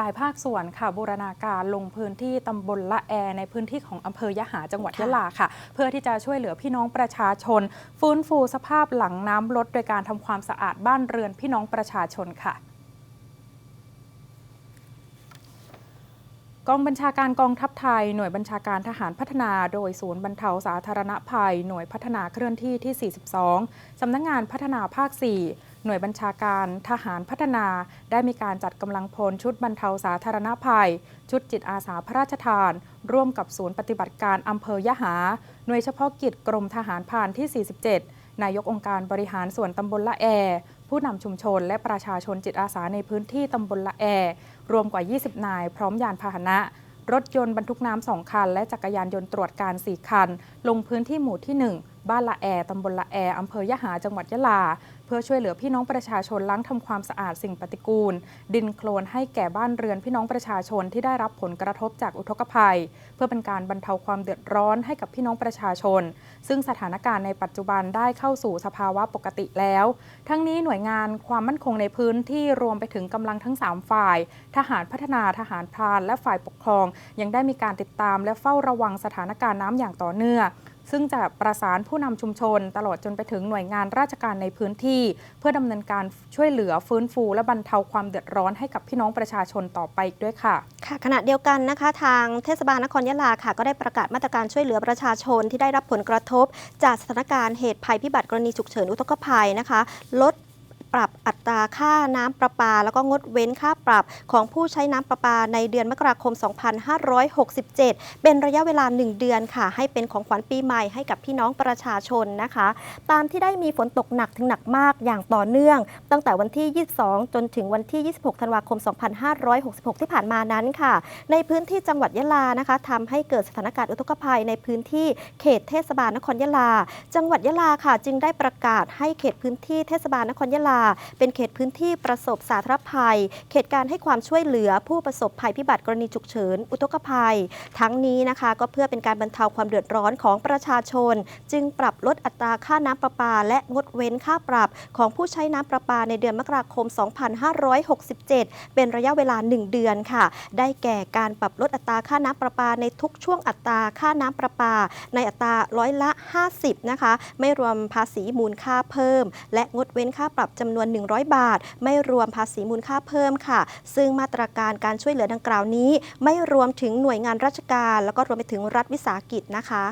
หลายภาคส่วนค่ะบูรณาการลงพื้นที่ตำบลละแอ ในพื้นที่ของอำเภอยะหาจังหวัดค่ะยะลาค่ะ เพื่อที่จะช่วยเหลือพี่น้องประชาชน ฟื้นฟูสภาพหลังน้ำลด โดยการทำความสะอาดบ้านเรือนพี่น้องประชาชนค่ะกองบัญชาการกองทัพไทย หน่วยบัญชาการทหารพัฒนา โดยศูนย์บรรเทาสาธารณภัย หน่วยพัฒนาเคลื่อนที่ที่ 42 สำนักงงานพัฒนาภาค 4 หน่วยบัญชาการทหารพัฒนา ได้มีการจัดกำลังพลชุดบรรเทาสาธารณภัย ชุดจิตอาสาพระราชทาน ร่วมกับศูนย์ปฏิบัติการอำเภอยะหา หน่วยเฉพาะกิจกรมทหารพรานที่ 47 นายกองค์การบริหารส่วนตำบลละแอ ผู้นำชุมชนและประชาชนจิตอาสาในพื้นที่ตำบลละแอ รวมกว่า 20 นาย พร้อมยานพาหนะรถยนต์บรรทุกน้ำสองคัน และจักรยานยนต์ตรวจการ 4 คัน ลงพื้นที่หมู่ที่ 1 บ้านละแอ ตำบลละแอ อำเภอยะหา จังหวัดยะลา เพื่อช่วยเหลือพี่น้องประชาชนล้างทำความสะอาดสิ่งปฏิกูล ดินโคลนให้แก่บ้านเรือนพี่น้องประชาชนที่ได้รับผลกระทบจากอุทกภัย เพื่อเป็นการบรรเทาความเดือดร้อนให้กับพี่น้องประชาชน ซึ่งสถานการณ์ในปัจจุบันได้เข้าสู่สภาวะปกติแล้ว ทั้งนี้หน่วยงานความมั่นคงในพื้นที่รวมไปถึงกำลังทั้ง 3 ฝ่าย ทหารพัฒนาทหารพรานและฝ่ายปกครอง ยังได้มีการติดตามและเฝ้าระวังสถานการณ์น้ำอย่างต่อเนื่องซึ่งจะประสานผู้นำชุมชน ตลอดจนไปถึงหน่วยงานราชการในพื้นที่เพื่อดำเนินการช่วยเหลือฟื้นฟู และบรรเทาความเดือดร้อนให้กับพี่น้องประชาชนต่อไปอีกด้วยค่ะ ค่ะ ขณะเดียวกันนะคะ ทางเทศบาลนครยะลาค่ะ ก็ได้ประกาศมาตรการช่วยเหลือประชาชนที่ได้รับผลกระทบ จากสถานการณ์เหตุภัยพิบัติกรณีฉุกเฉินอุทกภัยนะคะ ลด ปรับอัตราค่าน้ำประปา แล้วก็งดเว้นค่าปรับของผู้ใช้น้ำประปาในเดือนมกราคม 2567 เป็นระยะเวลา 1 เดือนค่ะ ให้เป็นของขวัญปีใหม่ให้กับพี่น้องประชาชนนะคะ ตามที่ได้มีฝนตกหนักถึงหนักมากอย่างต่อเนื่อง ตั้งแต่วันที่ 22 จนถึงวันที่ 26 ธันวาคม 2566 ที่ผ่านมานั้นค่ะ ในพื้นที่จังหวัดยะลานะคะทำให้เกิดสถานการณ์อุทกภัยในพื้นที่เขตเทศบาลนครยะลา จังหวัดยะลาค่ะ จึงได้ประกาศให้เขตพื้นที่เทศบาลนครยะลาเป็นเขตพื้นที่ประสบสาธารณภัย เขตการให้ความช่วยเหลือผู้ประสบภัยพิบัติกรณีฉุกเฉิน อุทกภัย ทั้งนี้นะคะก็เพื่อเป็นการบรรเทาความเดือดร้อนของประชาชน จึงปรับลดอัตราค่าน้ำประปา และงดเว้นค่าปรับของผู้ใช้น้ำประปาในเดือนมกราคม 2567 เป็นระยะเวลา 1 เดือนค่ะ ได้แก่การปรับลดอัตราค่าน้ำประปาในทุกช่วงอัตราค่าน้ำประปา ในอัตราร้อยละ 50 นะคะ ไม่รวมภาษีมูลค่าเพิ่ม และงดเว้นค่าปรับจำนวน 100 บาท ไม่รวมภาษีมูลค่าเพิ่มค่ะ ซึ่งมาตรการการช่วยเหลือดังกล่าวนี้ ไม่รวมถึงหน่วยงานราชการ แล้วก็รวมไปถึงรัฐวิสาหกิจนะคะ